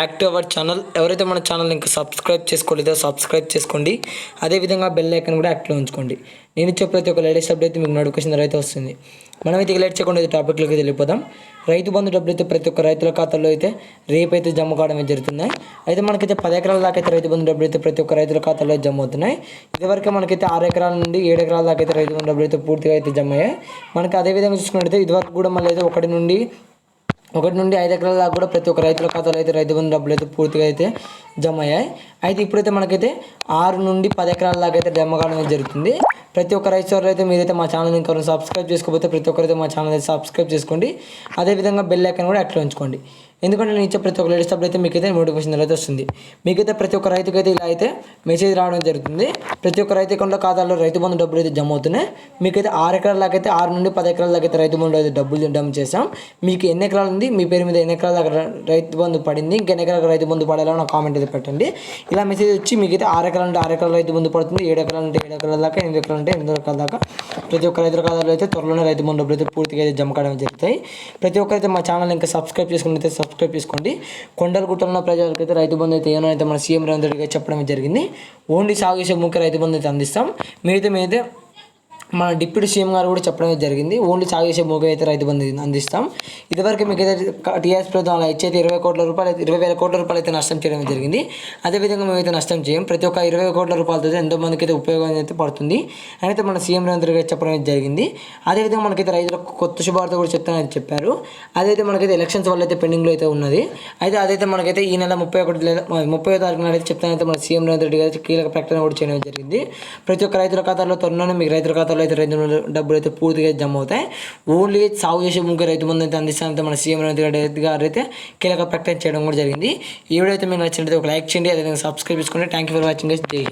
Back to our channel ఎవరైతే మన channel ఇంకా సబ్స్క్రైబ్ చేసుకోలేదో సబ్స్క్రైబ్ చేసుకోండి. అదేవిధంగా బెల్ ఐకన్ కూడా యాక్టివ్ ఉంచుకోండి. నేను ఇచ్చే ప్రతి ఒక్క లేటెస్ట్ అప్డేట్ మీకు నోటిఫికేషన్ ద్వారా అయితే వస్తుంది. మనమైతే అయితే లేట్ చేయకుండా అయితే టాపిక్లోకి వెళ్ళిపోదాం. రైతు బంధు డబ్బులు అయితే ప్రతి ఒక్క రైతుల ఖాతాలో అయితే రేపు అయితే జమ కావడం జరుగుతున్నాయి. అయితే మనకైతే పది ఎకరాల దాకా అయితే రైతు బంధు డబ్బులు అయితే ప్రతి ఒక్క రైతుల ఖాతాలో జమ అవుతున్నాయి. ఇదివరకు మనకైతే ఆరు ఎకరాల నుండి ఏడు ఎకరాల దాకా అయితే రైతు బంధు డబ్బులు అయితే పూర్తిగా అయితే జమ అయ్యాయి. మనకి అదేవిధంగా చూసుకున్నట్టయితే ఇదివరకు కూడా మళ్ళీ అయితే ఒకటి నుండి ఒకటి నుండి ఐదు ఎకరాల దాకా కూడా ప్రతి ఒక్క రైతుల ఖాతాలో అయితే రైతు బంధు డబ్బులు అయితే పూర్తిగా అయితే జమ అయ్యాయి. అయితే ఇప్పుడైతే మనకైతే ఆరు నుండి పది ఎకరాల దాకా అయితే జమ కావడం జరుగుతుంది. ప్రతి ఒక్క రైతు సోదరులు అయితే మీరైతే మా ఛానల్ ఇంకా సబ్స్క్రైబ్ చేసుకోకపోతే ప్రతి ఒక్కరైతే మా ఛానల్ అయితే సబ్స్క్రైబ్ చేసుకోండి. అదేవిధంగా బెల్ ఐకన్ కూడా అట్లా ఉంచుకోండి. ఎందుకంటే నేను ఇచ్చే ప్రతి ఒక్క లేడీస్ అప్డేట్ అయితే మీకైతే నోటిఫికేషన్ అయితే వస్తుంది. మీకైతే ప్రతి ఒక్క రైతుకి అయితే ఇలా అయితే మెసేజ్ రావడం జరుగుతుంది. ప్రతి ఒక్క రైతు అకౌంట్లో ఖాతాలో రైతు బంధు డబ్బులు అయితే జమ అవుతున్నాయి. మీకైతే ఆరు ఎకరాల దాకా అయితే ఆరు నుండి పది ఎకరాల దాకా అయితే రైతు బంధు అయితే డబ్బులు జమ చేసాం మీకు ఎన్ని ఎకరాలు ఉంది? మీ పేరు మీద ఎన్ని ఎకరాల దాకా రైతు బంధు పడింది? ఇంకెన్ని ఎకరాలకు రైతు బంధు పడాలో నాకు కామెంట్ అయితే పెట్టండి. ఇలా మెసేజ్ వచ్చి మీకైతే ఆరు ఎకరాలు అంటే ఆరు ఎకరాల రైతు బంధు పడుతుంది. ఏడు ఎకరాలు అంటే ఏడు ఎకరాల దాకా ఎనిమిది ఎకరాలు అంటే ఎనిమిది ఎకరాల దాకా ప్రతి ఒక్క రైతుల ఖాతాలో అయితే త్వరలోనే రైతు బంధు డబ్బులు అయితే పూర్తిగా అయితే జమ కావడం జరుగుతాయి. ప్రతి ఒక్కరైతే మా ఛానల్ ఇంకా సబ్స్క్రైబ్ చేసుకుని అయితే సబ్స్క్రైబ్ చేసుకోండి. కొండల ప్రజలకు ప్రజలకైతే రైతు బంధు అయితే ఏమైనా అయితే మన సీఎం రేవంత్ రెడ్డి గారు చెప్పడం జరిగింది. ఓన్లీ సాగు చేసే ముఖ్య రైతు బంధు అయితే అందిస్తాం. మీరైతే మీరైతే మన డిప్యూటీ సీఎం గారు కూడా చెప్పడం జరిగింది. ఓన్లీ సాగు చేసే మూగ అయితే రైతు బంధు అందిస్తాం. ఇదివరకు మీకు అయితే టీఆర్ఎస్ ప్రభుత్వం అలా ఇచ్చైతే ఇరవై కోట్ల రూపాయలు అయితే- ఇరవై వేల కోట్ల రూపాయలు అయితే నష్టం చేయడం జరిగింది. అదేవిధంగా మేమైతే నష్టం చేయం. ప్రతి ఒక్క ఇరవై కోట్ల రూపాయలతో ఎంతో మందికి అయితే ఉపయోగం అయితే పడుతుంది. అయితే మన సీఎం రేవంత్ రెడ్డి గారు చెప్పడం జరిగింది. అదేవిధంగా మనకైతే రైతులకు కొత్త శుభార్త కూడా చెప్తానని చెప్పారు. అదైతే మనకైతే ఎలక్షన్స్ వల్ల అయితే పెండింగ్లో అయితే ఉన్నది. అయితే అదైతే మనకైతే ఈ నెల ముప్పై ఒకటి లేదా ముప్పై తారీఖున అయితే చెప్తానైతే మన సీఎం రేవంత్ రెడ్డి గారు కీలక ప్రకటన కూడా చేయడం జరిగింది. ప్రతి ఒక్క రైతుల ఖాతాలో త్వరలోనే మీకు రైతుల ఖాతాలో అయితే రైతు డబ్బులు అయితే పూర్తిగా జమ అవుతాయి. ఓన్లీ సాగు చేసే ముగ్గురు రైతు మంది అయితే అందిస్తానంటే మన సీఎం రేవంత్ రెడ్డి గారు అయితే కీలక ప్రకటన చేయడం కూడా జరిగింది. ఈ వీడియో అయితే మీకు నచ్చినట్లయితే ఒక లైక్ చేయండి అదేవిధంగా సబ్స్క్రైబ్ చేసుకోండి థ్యాంక్ యూ ఫర్ వాచింగ్ జై